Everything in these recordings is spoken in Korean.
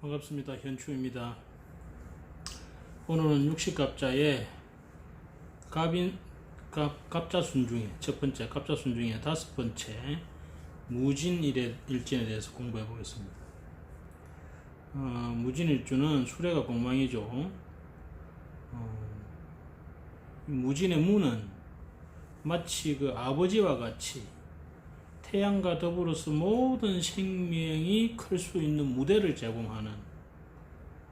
반갑습니다. 현추입니다. 오늘은 육식갑자의 갑인 갑, 갑자순 중에 첫 번째 갑자순 중에 다섯 번째 무진일의 일진에 대해서 공부해 보겠습니다. 어, 무진일주는 수레가 공망이죠. 어, 이 무진의 무는 마치 그 아버지와 같이 태양과 더불어서 모든 생명이 클 수 있는 무대를 제공하는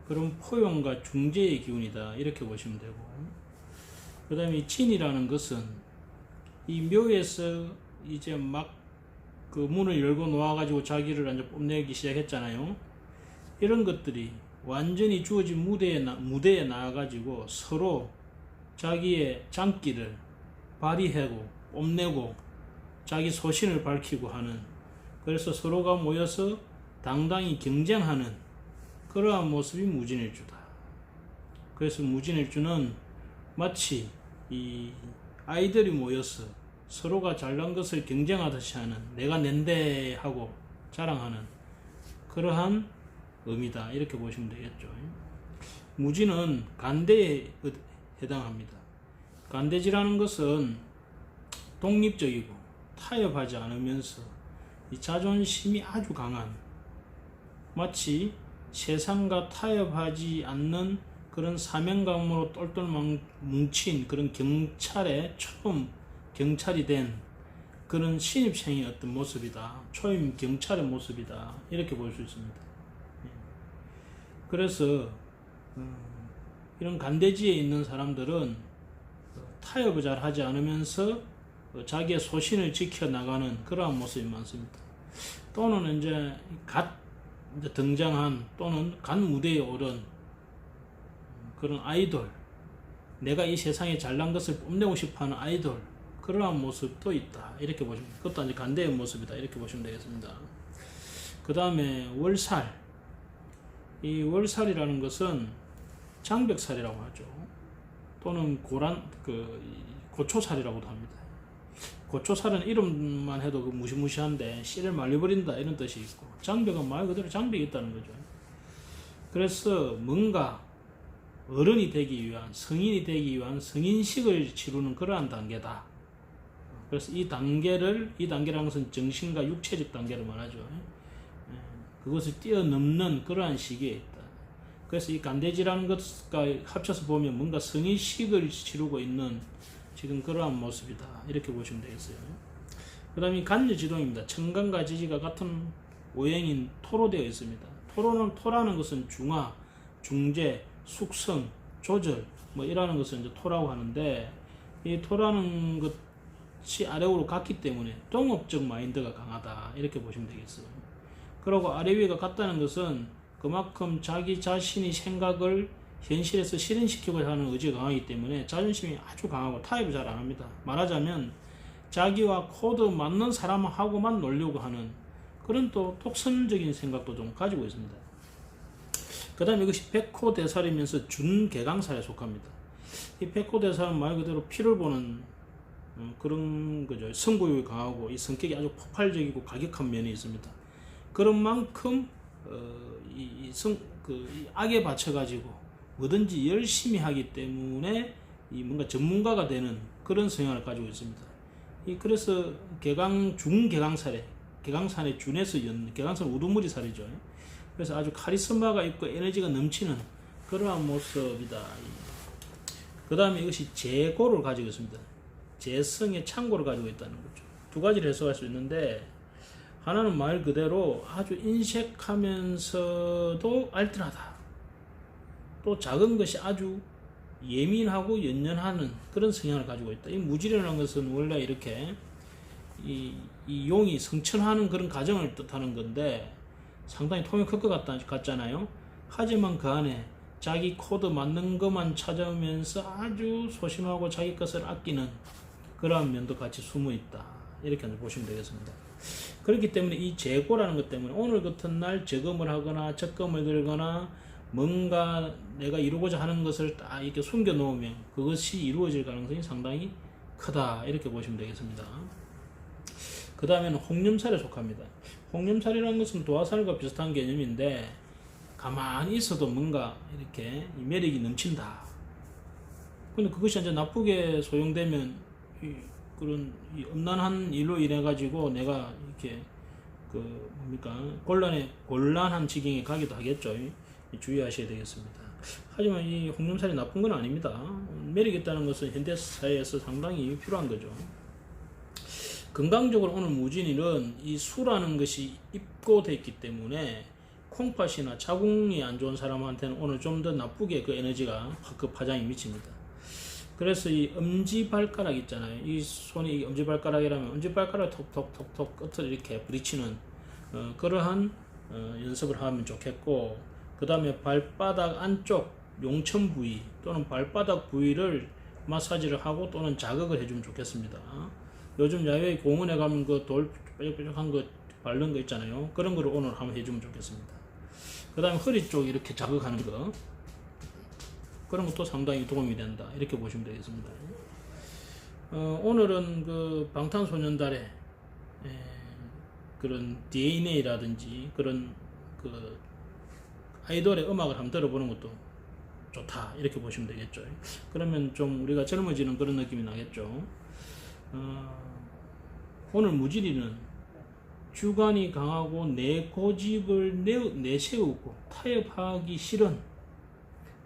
그런 포용과 중재의 기운이다. 이렇게 보시면 되고. 그 다음에 진이라는 것은 이 묘에서 이제 막 그 문을 열고 놓아가지고 자기를 이제 뽐내기 시작했잖아요. 이런 것들이 완전히 주어진 무대에 나, 무대에 나와가지고 서로 자기의 장기를 발휘하고 뽐내고 자기 소신을 밝히고 하는 그래서 서로가 모여서 당당히 경쟁하는 그러한 모습이 무진일주다. 그래서 무진일주는 마치 이 아이들이 모여서 서로가 잘난 것을 경쟁하듯이 하는 내가 낸데 하고 자랑하는 그러한 의미다 이렇게 보시면 되겠죠. 무진은 간대에 해당합니다. 간대지라는 것은 독립적이고 타협하지 않으면서 이 자존심이 아주 강한 마치 세상과 타협하지 않는 그런 사명감으로 똘똘 뭉친 그런 경찰에 처음 경찰이 된 그런 신입생의 어떤 모습이다. 초임 경찰의 모습이다. 이렇게 볼 수 있습니다. 예. 그래서 어, 이런 간대지에 있는 사람들은 타협을 잘 하지 않으면서 자기의 소신을 지켜나가는 그러한 모습이 많습니다. 또는 이제 갓 등장한 또는 간 무대에 오른 그런 아이돌, 내가 이 세상에 잘난 것을 뽐내고 싶어 하는 아이돌, 그러한 모습도 있다. 이렇게 보시면, 그것도 이제 간대의 모습이다. 이렇게 보시면 되겠습니다. 그 다음에 월살. 이 월살이라는 것은 장벽살이라고 하죠. 또는 고란, 그, 고초살이라고도 합니다. 고초살은 이름만 해도 그 무시무시한데 씨를 말려버린다 이런 뜻이 있고 장벽은 말 그대로 장벽이 있다는 거죠. 그래서 뭔가 어른이 되기 위한 성인이 되기 위한 성인식을 치르는 그러한 단계다. 그래서 이 단계를 이 단계라는 것은 정신과 육체적 단계를 말하죠. 예. 그것을 뛰어넘는 그러한 시기에 있다. 그래서 이 간대지라는 것과 합쳐서 보면 뭔가 성인식을 치르고 있는 지금 그러한 모습이다. 이렇게 보시면 되겠어요. 그 다음에 간여지동입니다. 청간과 지지가 같은 오행인 토로 되어 있습니다. 토로는 토라는 것은 중화, 중재, 숙성, 조절 뭐 이라는 것을 이제 토라고 하는데 이 토라는 것이 아래로 갔기 때문에 동업적 마인드가 강하다 이렇게 보시면 되겠어요. 그리고 아래 위가 같다는 것은 그만큼 자기 자신이 생각을 현실에서 실현시키고자 하는 의지가 강하기 때문에 자존심이 아주 강하고 타협을 잘 안 합니다. 말하자면 자기와 코드 맞는 사람하고만 놀려고 하는 그런 또 독선적인 생각도 좀 가지고 있습니다. 그 다음에 이것이 백호 대살이면서 준개강살에 속합니다. 이 백호 대살은 말 그대로 피를 보는 음, 그런 거죠. 승부욕이 강하고 이 성격이 아주 폭발적이고 가격한 면이 있습니다. 그런 만큼 어, 이, 성, 그, 이 악에 받쳐가지고 뭐든지 열심히 하기 때문에 이 뭔가 전문가가 되는 그런 성향을 가지고 있습니다. 이 그래서 개강 중개강살에 개강산에 준해서 연 개강산 우두머리 살이죠. 그래서 아주 카리스마가 있고 에너지가 넘치는 그러한 모습이다. 그 다음에 이것이 재고를 가지고 있습니다. 재성의 창고를 가지고 있다는 거죠. 두 가지를 해석할 수 있는데 하나는 말 그대로 아주 인색하면서도 알뜰하다. 또 작은 것이 아주 예민하고 연연하는 그런 성향을 가지고 있다. 이 무지라는 것은 원래 이렇게 이, 이 용이 성천하는 그런 가정을 뜻하는 건데 상당히 통이 클 것 같잖아요. 하지만 그 안에 자기 코드 맞는 것만 찾아오면서 아주 소심하고 자기 것을 아끼는 그러한 면도 같이 숨어 있다. 이렇게 보시면 되겠습니다. 그렇기 때문에 이 재고라는 것 때문에 오늘 같은 날 저금을 하거나 적금을 들거나 뭔가 내가 이루고자 하는 것을 딱 이렇게 숨겨 놓으면 그것이 이루어질 가능성이 상당히 크다 이렇게 보시면 되겠습니다. 그 다음에는 홍념살에 속합니다. 홍념살이라는 것은 도화살과 비슷한 개념인데 가만히 있어도 뭔가 이렇게 이 매력이 넘친다. 근데 그것이 이제 나쁘게 소용되면 이 그런 이 음란한 일로 인해 가지고 내가 이렇게 그 뭡니까 곤란해 곤란한 지경에 가기도 하겠죠. 주의하셔야 되겠습니다. 하지만 이 홍염살이 나쁜 건 아닙니다. 매력 있다는 것은 현대 사회에서 상당히 필요한 거죠. 건강적으로 오늘 무진일은 이 수라는 것이 입고돼 있기 때문에 콩팥이나 자궁이 안 좋은 사람한테는 오늘 좀 더 나쁘게 그 에너지가 그 파장이 미칩니다. 그래서 이 엄지발가락 있잖아요. 이 손이 엄지발가락이라면 엄지발가락 톡톡톡톡 끝을 이렇게 부딪히는 어, 그러한 어, 연습을 하면 좋겠고 그 다음에 발바닥 안쪽 용천 부위 또는 발바닥 부위를 마사지를 하고 또는 자극을 해주면 좋겠습니다. 요즘 야외 공원에 가면 그 돌 뾰족뾰족한 거 바른 거 있잖아요. 그런 거를 오늘 한번 해주면 좋겠습니다. 그 다음에 허리 쪽 이렇게 자극하는 거 그런 것도 상당히 도움이 된다. 이렇게 보시면 되겠습니다. 어, 오늘은 그 방탄소년단의 에, 그런 DNA라든지 그런 그 아이돌의 음악을 한번 들어보는 것도 좋다. 이렇게 보시면 되겠죠. 그러면 좀 우리가 젊어지는 그런 느낌이 나겠죠. 어, 오늘 무지리는 주관이 강하고 내 고집을 내, 내세우고 타협하기 싫은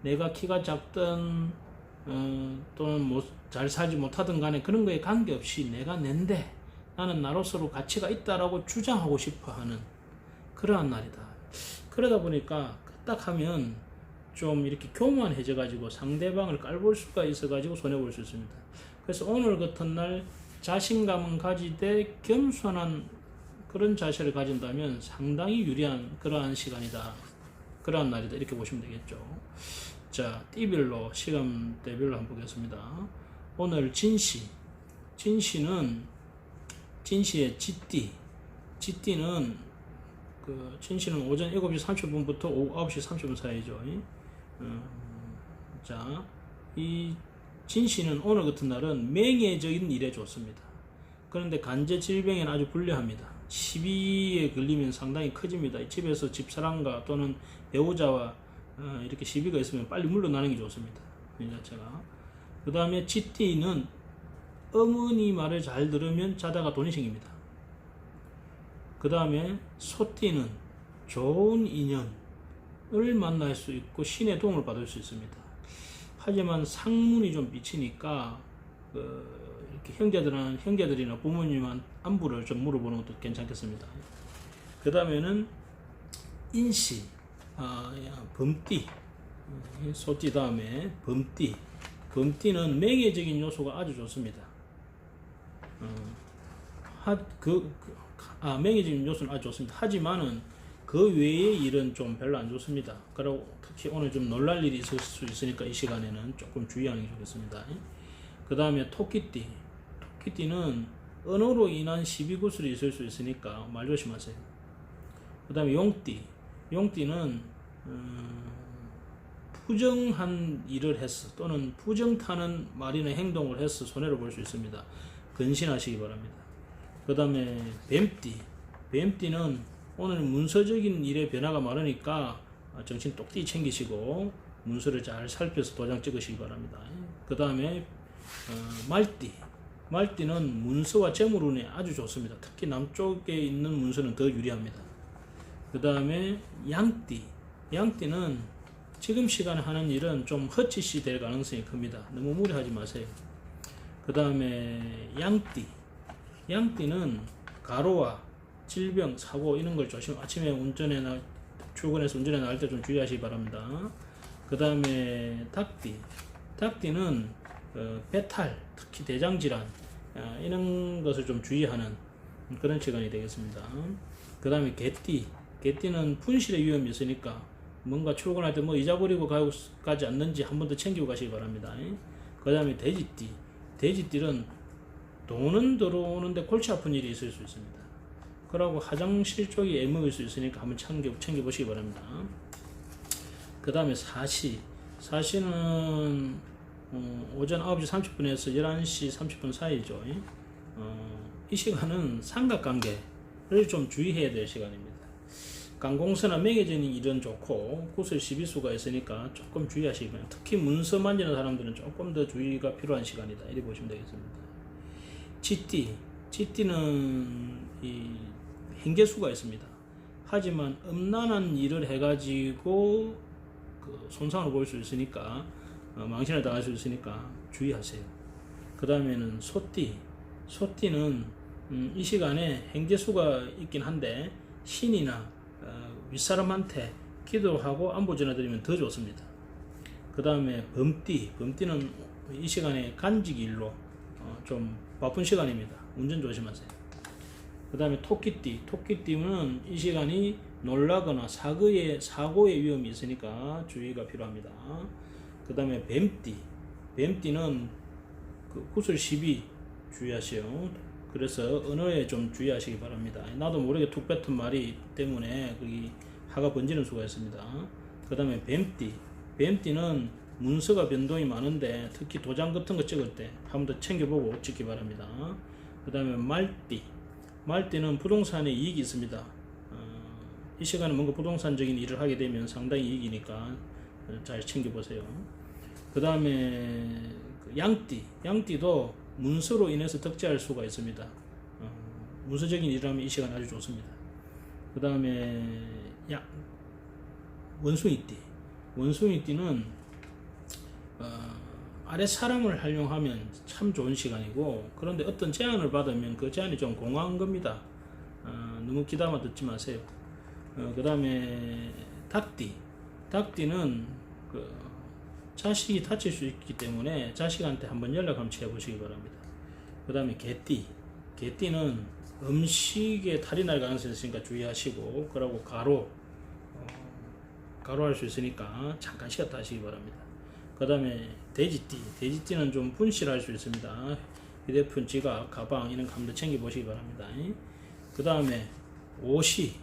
내가 키가 작든 어, 또는 뭐잘 살지 못하든 간에 그런 거에 관계없이 내가 낸데 나는 나로서로 가치가 있다라고 주장하고 싶어 하는 그러한 날이다. 그러다 보니까 딱 하면 좀 이렇게 교만해져 가지고 상대방을 깔볼 수가 있어 가지고 손해 볼 수 있습니다. 그래서 오늘 같은 날 자신감은 가지되 겸손한 그런 자세를 가진다면 상당히 유리한 그러한 시간이다. 그러한 날이다. 이렇게 보시면 되겠죠. 자, 띠별로, 시간대별로 한번 보겠습니다. 오늘 진시. 진시는, 진시의 찌띠. 찌띠는, 그, 진시는 오전 7시 30분부터 오후 9시 30분 사이죠. 음, 자, 이 진시는 오늘 같은 날은 맹해적인 일에 좋습니다. 그런데 간제 질병에는 아주 불리합니다. 시비에 걸리면 상당히 커집니다. 집에서 집사람과 또는 배우자와 어, 이렇게 시비가 있으면 빨리 물러나는 게 좋습니다. 이 자체가. 그 다음에 쥐띠는 어머니 말을 잘 들으면 자다가 돈이 생깁니다. 그 다음에 소띠는 좋은 인연을 만날 수 있고 신의 도움을 받을 수 있습니다. 하지만 상문이 좀 미치니까 그 이렇게 형제들은 형제들이나 부모님한 안부를 좀 물어보는 것도 괜찮겠습니다. 그 다음에는 인시, 아, 범띠, 소띠 다음에 범띠. 범띠는 맹해적인 요소가 아주 좋습니다. 어, 하, 그, 그, 아, 맹해적인 요소는 아주 좋습니다. 하지만은 그 외의 일은 좀 별로 안 좋습니다. 그리고 특히 오늘 좀 놀랄 일이 있을 수 있으니까 이 시간에는 조금 주의하는 게 좋겠습니다. 그 다음에 토끼띠. 토끼띠는 언어로 인한 시비 구슬이 있을 수 있으니까 말 조심하세요. 그 다음에 용띠. 용띠는 음, 부정한 일을 했어 또는 부정타는 말이나 행동을 해서 손해를 볼 수 있습니다. 근신하시기 바랍니다. 그 다음에 뱀띠. 뱀띠는 오늘 문서적인 일에 변화가 많으니까 정신 똑띠 챙기시고 문서를 잘 살펴서 도장 찍으시기 바랍니다. 그 다음에 어, 말띠. 말띠는 문서와 재물운에 아주 좋습니다. 특히 남쪽에 있는 문서는 더 유리합니다. 그 다음에 양띠. 양띠는 지금 시간에 하는 일은 좀 헛짓이 될 가능성이 큽니다. 너무 무리하지 마세요. 그 다음에 양띠. 양띠는 가로와 질병, 사고 이런 걸 조심. 아침에 운전에 나 출근해서 운전에 나갈 때 좀 주의하시기 바랍니다. 그 다음에 닭띠. 닭띠는 어, 배탈, 특히 대장 질환 아, 이런 것을 좀 주의하는 그런 시간이 되겠습니다. 그 다음에 개띠. 개띠는 분실의 위험이 있으니까 뭔가 출근할 때 뭐 잊어버리고 가지 않는지 한 번 더 챙기고 가시기 바랍니다. 그 다음에 돼지띠. 돼지띠는 돈은 들어오는데 골치 아픈 일이 있을 수 있습니다. 그러고 화장실 쪽이 애먹일 수 있으니까 한번 챙겨, 챙겨보시기 바랍니다. 그 다음에 사시. 사시는 어, 오전 9시 30분에서 11시 30분 사이죠. 어, 이 시간은 삼각관계를 좀 주의해야 될 시간입니다. 강공서나 매개진이 일은 좋고 구슬 12수가 있으니까 조금 바랍니다. 특히 문서 만지는 사람들은 조금 더 주의가 필요한 시간이다. 이렇게 보시면 되겠습니다. 쥐띠, 쥐띠는 이 행계수가 있습니다. 하지만 음란한 일을 해가지고 그 손상을 볼 수 있으니까 어, 망신을 당할 수 있으니까 주의하세요. 그 다음에는 소띠, 소띠는 음, 이 시간에 행제수가 있긴 한데 신이나 어, 윗사람한테 기도하고 안부 전해드리면 더 좋습니다. 그 다음에 범띠, 범띠는 이 시간에 간직이 일로 어, 좀 바쁜 시간입니다. 운전 조심하세요. 그 다음에 토끼띠, 토끼띠는 이 시간이 놀라거나 사고의, 사고의 위험이 있으니까 주의가 필요합니다. 그 다음에 뱀띠, 뱀띠는 그 구슬 12 주의하세요. 그래서 언어에 좀 주의하시기 바랍니다. 나도 모르게 툭 뱉은 말이 때문에 거기 화가 번지는 수가 있습니다. 그 다음에 뱀띠, 뱀띠는 문서가 변동이 많은데 특히 도장 같은 거 찍을 때 한 번 더 챙겨보고 찍기 바랍니다. 그 다음에 말띠, 말띠는 부동산에 이익이 있습니다. 어, 이 시간에 뭔가 부동산적인 일을 하게 되면 상당히 이익이니까 어, 잘 챙겨보세요. 그 다음에 양띠, 양띠도 문서로 인해서 덕지할 수가 있습니다. 어, 문서적인 일을 하면 이 시간 아주 좋습니다. 그 다음에 야 원숭이띠, 원숭이띠는 어, 아래 사람을 활용하면 참 좋은 시간이고 그런데 어떤 제안을 받으면 그 제안이 좀 공허한 겁니다. 어, 너무 기다마 듣지 마세요. 어, 그 다음에 닭띠, 닭띠는 그 자식이 다칠 수 있기 때문에 자식한테 한번 연락 한번 해보시기 바랍니다. 그 다음에 개띠, 개띠는 음식에 탈이 날 가능성이 있으니까 주의하시고 그러고 가로 어, 가로할 수 있으니까 잠깐 쉬었다 하시기 바랍니다. 그 다음에 돼지띠, 돼지띠는 좀 분실할 수 있습니다. 휴대폰, 지갑, 가방 이런 감도 챙겨 보시기 바랍니다. 그 다음에 오시,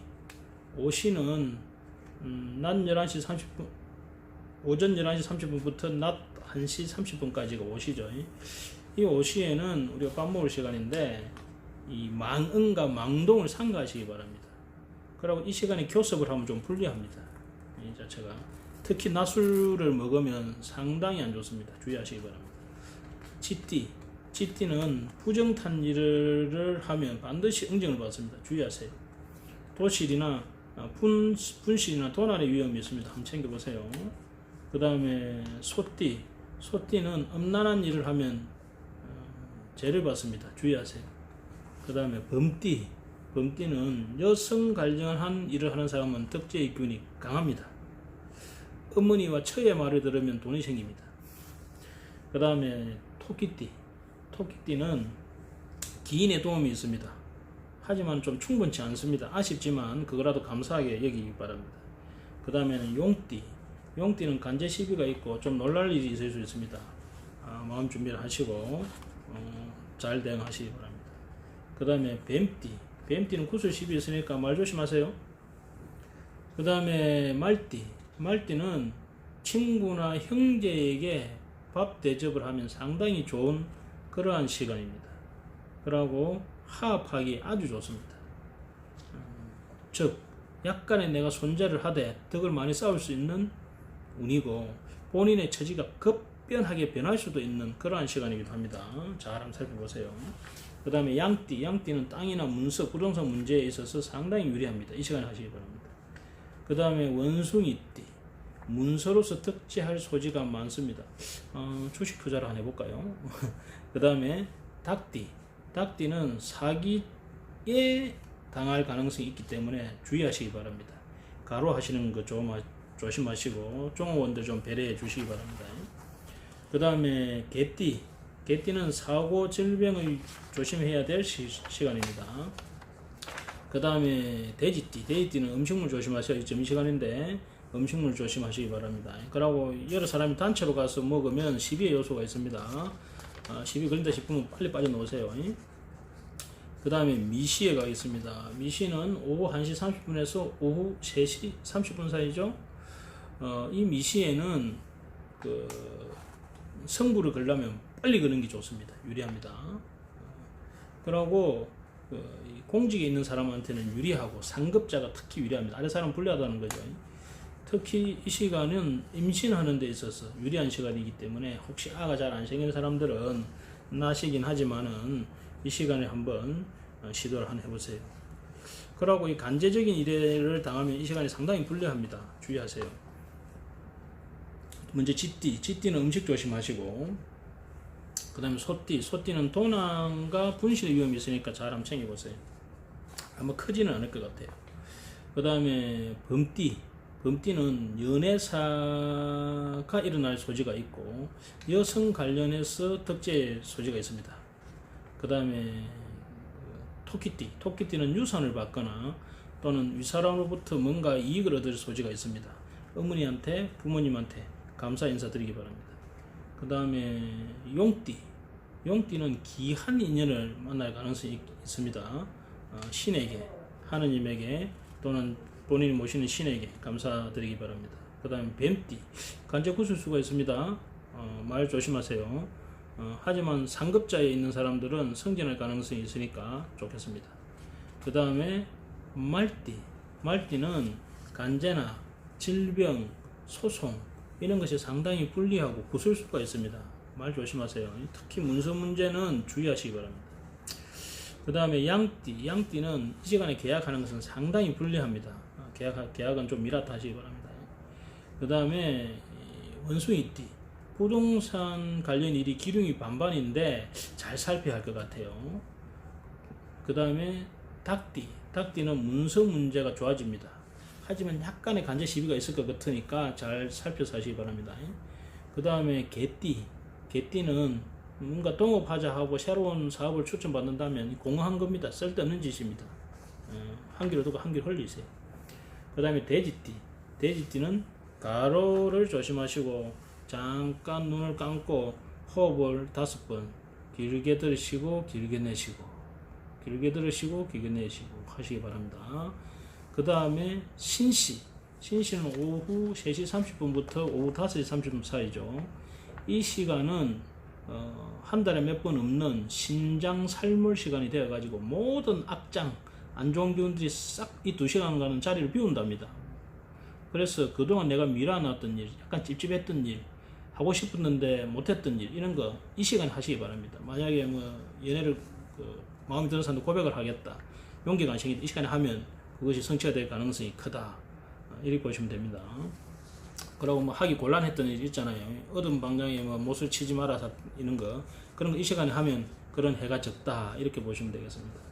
오시는 음, 낮 11시 30분, 오전 11시 30분부터 낮 1시 30분까지가 오시죠. 이 오시에는 우리가 밥 먹을 시간인데 이 망응과 망동을 상가하시기 바랍니다. 그리고 이 시간에 교섭을 하면 좀 불리합니다. 이 자체가 특히 낮술을 먹으면 상당히 안 좋습니다. 주의하시기 바랍니다. 쥐띠, 쥐띠는 부정탄 일을 하면 반드시 응징을 받습니다. 주의하세요. 도실이나 아, 분, 분실이나 도난의 위험이 있습니다. 한번 챙겨보세요. 그 다음에 소띠, 소띠는 음란한 일을 하면 어, 죄를 받습니다. 주의하세요. 그 다음에 범띠, 범띠는 여성 관련한 일을 하는 사람은 덕제의 균이 강합니다. 어머니와 처의 말을 들으면 돈이 생깁니다. 그 다음에 토끼띠, 토끼띠는 기인의 도움이 있습니다. 하지만 좀 충분치 않습니다. 아쉽지만 그거라도 감사하게 여기기 바랍니다. 그 다음에는 용띠, 용띠는 간제 시비가 있고 좀 놀랄 일이 있을 수 있습니다. 아, 마음 준비를 하시고 어, 잘 대응하시기 바랍니다. 그 다음에 뱀띠, 뱀띠는 구슬 시비 있으니까 말 조심하세요. 그 다음에 말띠, 말띠는 친구나 형제에게 밥 대접을 하면 상당히 좋은 그러한 시간입니다. 그러고 화합하기 아주 좋습니다. 음, 즉 약간의 내가 손재를 하되 덕을 많이 쌓을 수 있는 운이고 본인의 처지가 급변하게 변할 수도 있는 그러한 시간이기도 합니다. 잘 한번 살펴보세요. 그 다음에 양띠, 양띠는 땅이나 문서, 부동산 문제에 있어서 상당히 유리합니다. 이 시간에 하시기 바랍니다. 그 다음에 원숭이띠, 문서로서 득지할 소지가 많습니다. 어, 주식 투자를 한번 해볼까요? 그 다음에 닭띠, 닭띠는 사기에 당할 가능성이 있기 때문에 주의하시기 바랍니다. 가로 하시는 거 좀 조심하시고 종업원들 좀 배려해 주시기 바랍니다. 그 다음에 개띠, 개띠는 사고 질병을 조심해야 될 시, 시간입니다. 그 다음에 돼지띠, 돼지띠는 음식물 조심하셔야 지금 이 시간인데 음식물 조심하시기 바랍니다. 그러고 여러 사람이 단체로 가서 먹으면 시비의 요소가 있습니다. 아, 시비 걸린다 싶으면 빨리 빠져나오세요. 그 다음에 미시에가 있습니다. 미시는 오후 1시 30분에서 오후 3시 30분 사이죠. 어, 이 미시에는 그 성부를 걸려면 빨리 거는 게 좋습니다. 유리합니다. 그러고 그, 이 공직에 있는 사람한테는 유리하고 상급자가 특히 유리합니다. 아래 사람 불리하다는 거죠. 특히 이 시간은 임신하는 데 있어서 유리한 시간이기 때문에 혹시 아가 잘 안 생기는 사람들은 나시긴 하지만은 이 시간에 한번 어, 시도를 한번 해보세요. 그러고 이 간제적인 일해를 당하면 이 시간이 상당히 불리합니다. 주의하세요. 먼저 쥐띠, 쥐띠는 음식 조심하시고 그 다음에 소띠, 소띠는 도난과 분실 위험이 있으니까 잘 한번 챙겨보세요. 아마 크지는 않을 것 같아요. 그 다음에 범띠, 범띠는 연애사가 일어날 소지가 있고 여성 관련해서 덕제 소지가 있습니다. 그 다음에 토끼띠, 토끼띠는 유산을 받거나 또는 윗사람으로부터 뭔가 이익을 얻을 소지가 있습니다. 어머니한테, 부모님한테 감사 인사드리기 바랍니다. 그 다음에 용띠, 용띠는 귀한 인연을 만날 가능성이 있- 있습니다. 어, 신에게, 하느님에게 또는 본인이 모시는 신에게 감사드리기 바랍니다. 그 다음에 뱀띠, 간제 구슬 수가 있습니다. 어, 말 조심하세요. 어, 하지만 상급자에 있는 사람들은 승진할 가능성이 있으니까 좋겠습니다. 그 다음에 말띠, 말띠는 간제나 질병, 소송 이런 것이 상당히 불리하고 구슬 수가 있습니다. 말 조심하세요. 특히 문서 문제는 주의하시기 바랍니다. 그 다음에 양띠, 양띠는 이 시간에 계약하는 것은 상당히 불리합니다. 아, 계약, 계약은 좀 미라타 하시기 바랍니다. 그 다음에 원숭이띠, 부동산 관련 일이 기둥이 반반인데 잘 살펴야 할 것 같아요. 그 다음에 닭띠, 닭띠는 문서 문제가 좋아집니다. 하지만 약간의 간제 시비가 있을 것 같으니까 잘 살펴서 하시기 바랍니다. 그 다음에 개띠, 개띠는 뭔가 동업하자 하고 새로운 사업을 추천받는다면 공허한 겁니다. 쓸데없는 짓입니다. 어, 한 길을 두고 한길 흘리세요. 그 다음에 돼지띠, 돼지띠는 가로를 조심하시고 잠깐 눈을 감고 호흡을 다섯 번 길게 들으시고 길게 내쉬고 길게 들으시고 길게 내쉬고 하시기 바랍니다. 그 다음에 신시 신시는 오후 3시 30분부터 오후 5시 30분 사이죠. 이 시간은 어, 한 달에 몇 번 없는 신장 살몰 시간이 되어가지고 모든 악장 안 좋은 기운들이 싹 이 두 시간간은 자리를 비운답니다. 그래서 그동안 내가 밀어놨던 일, 약간 찝찝했던 일, 하고 싶었는데 못했던 일 이런 거 이 시간에 하시기 바랍니다. 만약에 뭐 연애를 그 마음에 드는 사람도 고백을 하겠다, 용기가 안 생기다 이 시간에 하면 그것이 성취가 될 가능성이 크다. 어, 이렇게 보시면 됩니다. 그러고 뭐 하기 곤란했던 일 있잖아요. 어두운 방향에 뭐 못을 치지 사- 이런 거 그런 거 이 시간에 하면 그런 해가 적다 이렇게 보시면 되겠습니다.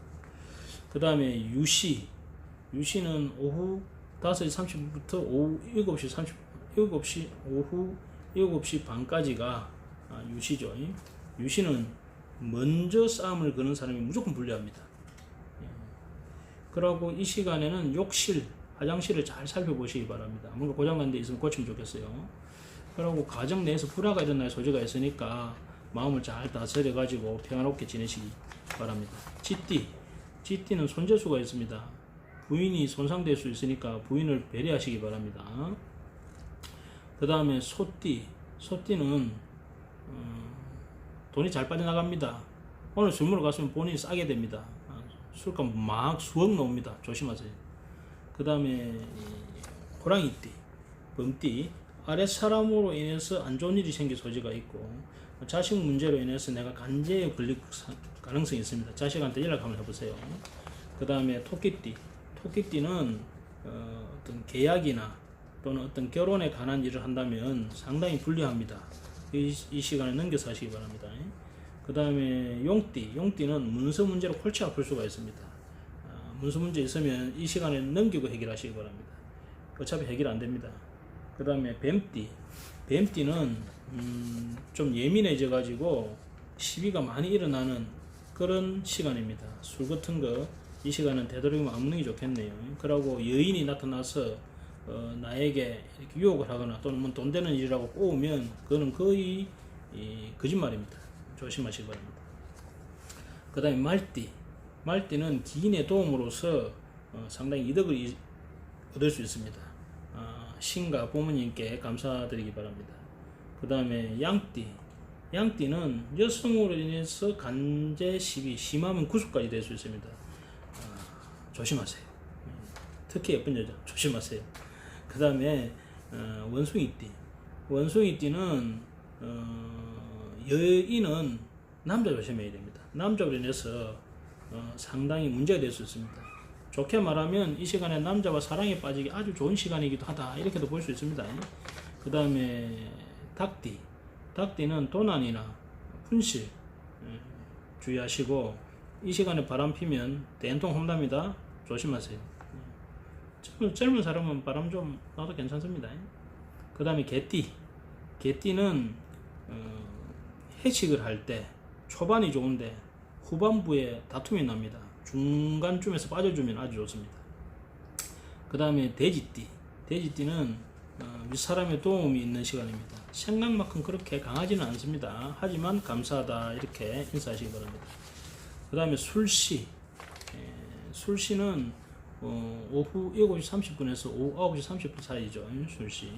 그 다음에 유시 유시는 오후 5시 30분부터 오후 7시 30 7시 오후 7시 반까지가 아, 유시죠. 유시는 먼저 싸움을 거는 사람이 무조건 불리합니다. 예. 그러고 이 시간에는 욕실, 화장실을 잘 살펴보시기 바랍니다. 뭔가 고장난 데 있으면 고치면 좋겠어요. 그리고 가정 내에서 불화가 일어날 소지가 있으니까 마음을 잘 다스려 가지고 평화롭게 지내시기 바랍니다. 쥐띠, 쥐띠는 손재수가 있습니다. 부인이 손상될 수 있으니까 부인을 배려하시기 바랍니다. 그 다음에 소띠, 소띠는 어, 돈이 잘 빠져나갑니다. 오늘 술 먹으러 갔으면 본인이 싸게 됩니다. 아, 술값 막 수억 나옵니다. 조심하세요. 그 다음에 호랑이띠, 범띠, 아래 사람으로 인해서 안 좋은 일이 생길 소지가 있고 자식 문제로 인해서 내가 간제에 걸릴 사- 가능성이 있습니다. 자식한테 연락 한번 해보세요. 그 다음에 토끼띠, 토끼띠는 어, 어떤 계약이나 또는 어떤 결혼에 관한 일을 한다면 상당히 불리합니다. 이, 이 시간을 넘겨서 하시기 바랍니다. 그 다음에 용띠, 용띠는 문서 문제로 골치 아플 수가 있습니다. 아, 문서 문제 있으면 이 시간에 넘기고 해결하시기 바랍니다. 어차피 해결 안 됩니다. 그 다음에 뱀띠, 뱀띠는 음, 좀 예민해져 가지고 시비가 많이 일어나는 그런 시간입니다. 술 같은 거 이 시간은 되도록이면 안 먹는 게 좋겠네요. 그러고 여인이 나타나서 어, 나에게 이렇게 유혹을 하거나 또는 뭐 돈 되는 일이라고 꼬우면 그거는 거의 이, 거짓말입니다. 조심하시기 바랍니다. 그 다음에 말띠. 말띠는 기인의 도움으로서 어, 상당히 이득을 이- 얻을 수 있습니다. 아, 신과 부모님께 감사드리기 바랍니다. 그 다음에 양띠. 양띠는 여성으로 인해서 간제 시비, 심하면 구속까지 될 수 있습니다. 조심하세요. 특히 예쁜 여자 조심하세요. 그 다음에 어, 원숭이띠. 원숭이띠는 어, 여인은 남자 조심해야 됩니다. 남자로 인해서 어, 상당히 문제가 될 수 있습니다. 좋게 말하면 이 시간에 남자와 사랑에 빠지기 아주 좋은 시간이기도 하다 이렇게도 볼 수 있습니다. 그 다음에 닭띠. 닭띠는 도난이나 분실 예, 주의하시고 이 시간에 바람 피면 된통 혼납니다. 조심하세요. 젊은, 사람은 바람 좀 놔도 괜찮습니다. 그 다음에 개띠. 개띠는 어, 해식을 할 때 초반이 좋은데 후반부에 다툼이 납니다. 중간쯤에서 빠져주면 아주 좋습니다. 그 다음에 돼지띠. 돼지띠는 어, 윗사람의 도움이 있는 시간입니다. 생각만큼 그렇게 강하지는 않습니다. 하지만 감사하다 이렇게 인사하시기 바랍니다. 그 다음에 술시. 에, 술시는 어, 오후 7시 30분에서 오후 9시 30분 사이죠. 술시.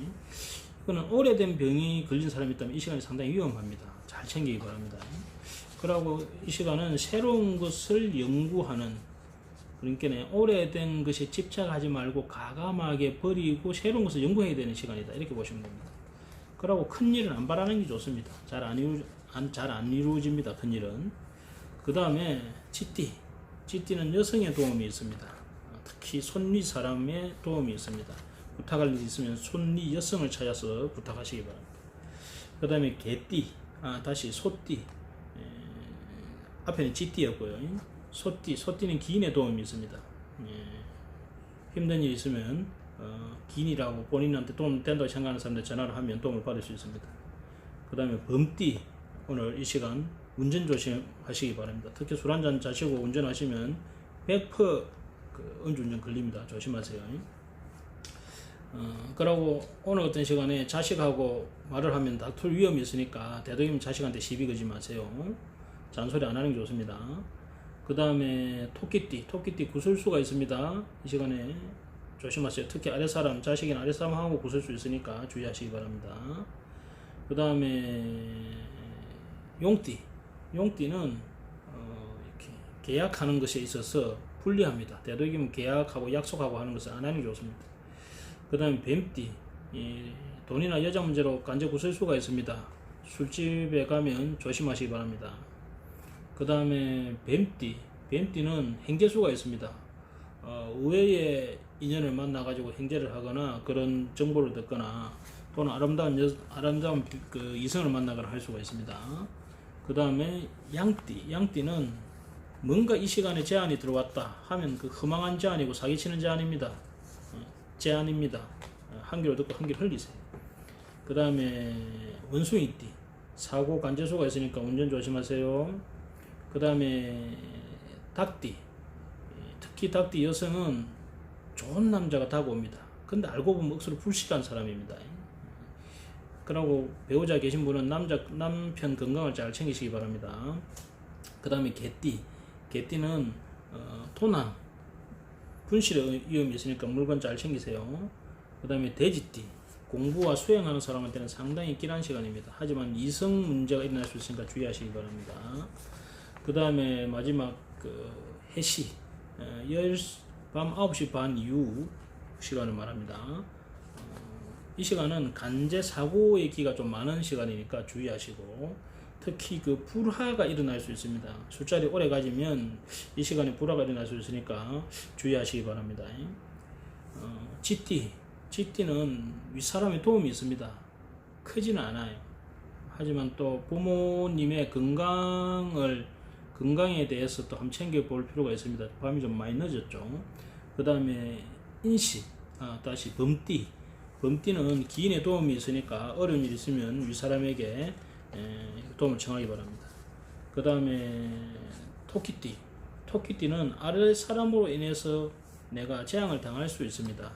이거는 오래된 병이 걸린 사람이 있다면 이 시간이 상당히 위험합니다. 잘 챙기기 바랍니다. 그러고 이 시간은 새로운 것을 연구하는 그러니까 오래된 것에 집착하지 말고 가감하게 버리고 새로운 것을 연구해야 되는 시간이다. 이렇게 보시면 됩니다. 그러고 큰 일은 안 바라는 게 좋습니다. 잘안 이루 잘안 이루어집니다. 큰 일은. 그 다음에 찌띠. 찌띠는 여성의 도움이 있습니다. 특히 손리 사람의 도움이 있습니다. 부탁할 일이 있으면 손리 여성을 찾아서 부탁하시기 바랍니다. 그 다음에 개띠. 아, 다시 소띠. 에, 앞에는 찌띠였고요. 소띠, 소띠는 기인의 도움이 있습니다. 예, 힘든 일이 있으면 어, 기인이라고 본인한테 도움 된다고 생각하는 사람들 전화를 하면 도움을 받을 수 있습니다. 그 다음에 범띠, 오늘 이 시간 운전 조심하시기 바랍니다. 특히 술 한 잔 자시고 운전하시면 100%그 음주운전 걸립니다. 조심하세요. 어, 그러고 오늘 어떤 시간에 자식하고 말을 하면 다툴 위험이 있으니까 대도님 자식한테 시비 걸지 마세요. 잔소리 안 하는 게 좋습니다. 그 다음에 토끼띠, 토끼띠 구설수가 있습니다. 이 시간에 조심하세요. 특히 아랫사람, 자식인 아랫사람하고 구설 수 있으니까 주의하시기 바랍니다. 그 다음에 용띠, 용띠는 어, 이렇게 계약하는 것에 있어서 불리합니다. 되도록이면 계약하고 약속하고 하는 것을 안 하는 게 좋습니다. 그 다음에 뱀띠, 이 돈이나 여자 문제로 간제 구설 수가 있습니다. 술집에 가면 조심하시기 바랍니다. 그 다음에 뱀띠. 뱀띠는 행제수가 있습니다. 어, 의외의 인연을 만나 가지고 행제를 하거나 그런 정보를 듣거나 또는 아름다운 여, 아름다운 그 이성을 만나거나 할 수가 있습니다. 그 다음에 양띠. 양띠는 뭔가 이 시간에 제안이 들어왔다 하면 그 허망한 제안이고 사기치는 제안입니다. 어, 제안입니다. 어, 한 귀로 듣고 한 귀로 흘리세요. 그 다음에 원숭이띠. 사고 간제수가 있으니까 운전 조심하세요. 그 다음에 닭띠. 특히 닭띠 여성은 좋은 남자가 다가옵니다. 근데 알고 보면 억수로 불식한 사람입니다. 그리고 배우자 계신 분은 남자 남편 건강을 잘 챙기시기 바랍니다. 그 다음에 개띠. 개띠는 어, 도난 분실의 위험이 있으니까 물건 잘 챙기세요. 그 다음에 돼지띠. 공부와 수행하는 사람한테는 상당히 길한 시간입니다. 하지만 이성 문제가 일어날 수 있으니까 주의하시기 바랍니다 그 다음에 마지막 그 해시 어, 열밤 9시 반 이후 시간을 말합니다. 어, 이 시간은 간제 사고의 기가 좀 많은 시간이니까 주의하시고 특히 그 불화가 일어날 수 있습니다. 술자리 오래 가지면 이 시간에 불화가 일어날 수 있으니까 주의하시기 바랍니다. 어, 쥐띠 쥐띠는 윗사람의 도움이 있습니다. 크지는 않아요. 하지만 또 부모님의 건강을 건강에 대해서 또 한번 챙겨볼 필요가 있습니다. 밤이 좀 많이 늦었죠. 그 다음에 인식, 아, 다시 범띠. 범띠는 기인의 도움이 있으니까 어려운 일 있으면 윗사람에게 에, 도움을 청하기 바랍니다. 그 다음에 토끼띠. 토끼띠는 아래 사람으로 인해서 내가 재앙을 당할 수 있습니다.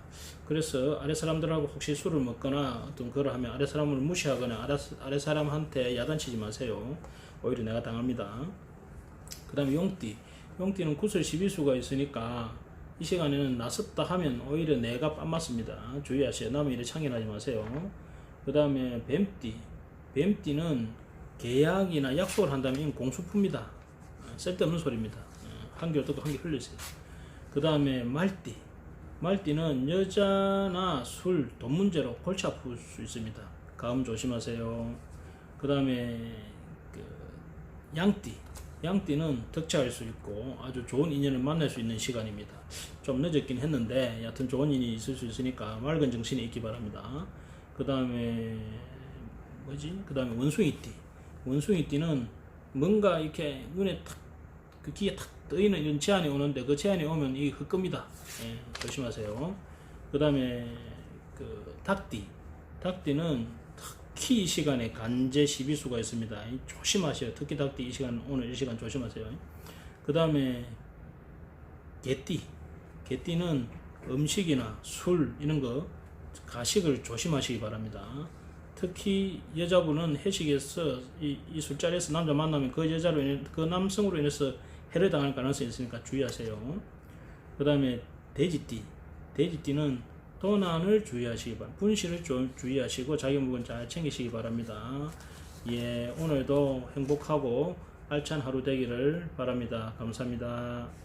그래서 아래 사람들하고 혹시 술을 먹거나 어떤 거를 하면 아래 사람을 무시하거나 아래, 아래 사람한테 야단치지 마세요. 오히려 내가 당합니다. 그 다음에 용띠. 용띠는 구슬 12수가 있으니까 이 시간에는 나섰다 하면 오히려 내가 빤맞습니다. 주의하세요. 남의 일에 참견하지 마세요. 그 다음에 뱀띠. 뱀띠는 계약이나 약속을 한다면 공수품이다. 쓸데없는 소리입니다. 한 개를 듣고 한 개 흘리세요. 그 다음에 말띠. 말띠는 여자나 술, 돈 문제로 골치 아플 수 있습니다. 가음 조심하세요. 그 다음에 그 양띠. 양띠는 덕차할 수 있고 아주 좋은 인연을 만날 수 있는 시간입니다. 좀 늦었긴 했는데 여하튼 좋은 인이 있을 수 있으니까 맑은 정신이 있기 바랍니다. 그 다음에 뭐지? 그 다음에 원숭이띠. 원숭이띠는 뭔가 이렇게 눈에 탁, 그 귀에 탁 떠있는 이런 제안이 오는데 그 제안이 오면 이게 흑겁니다. 예, 조심하세요. 그 다음에 그 닭띠. 닭띠는 특히 이 시간에 간제 시비수가 있습니다. 이 조심하세요. 특히 닭띠 이 시간, 오늘 이 시간 조심하세요. 그 다음에 개띠. 개띠는 음식이나 술 이런 거 가식을 조심하시기 바랍니다. 특히 여자분은 회식에서 이, 이 술자리에서 남자 만나면 그 여자로 인해 그 남성으로 인해서 해를 당할 가능성이 있으니까 주의하세요. 그 다음에 돼지띠. 돼지띠는 도난을 주의하시기 바랍니다. 분실을 좀 주의하시고 자기 물건 잘 챙기시기 바랍니다. 예, 오늘도 행복하고 알찬 하루 되기를 바랍니다. 감사합니다.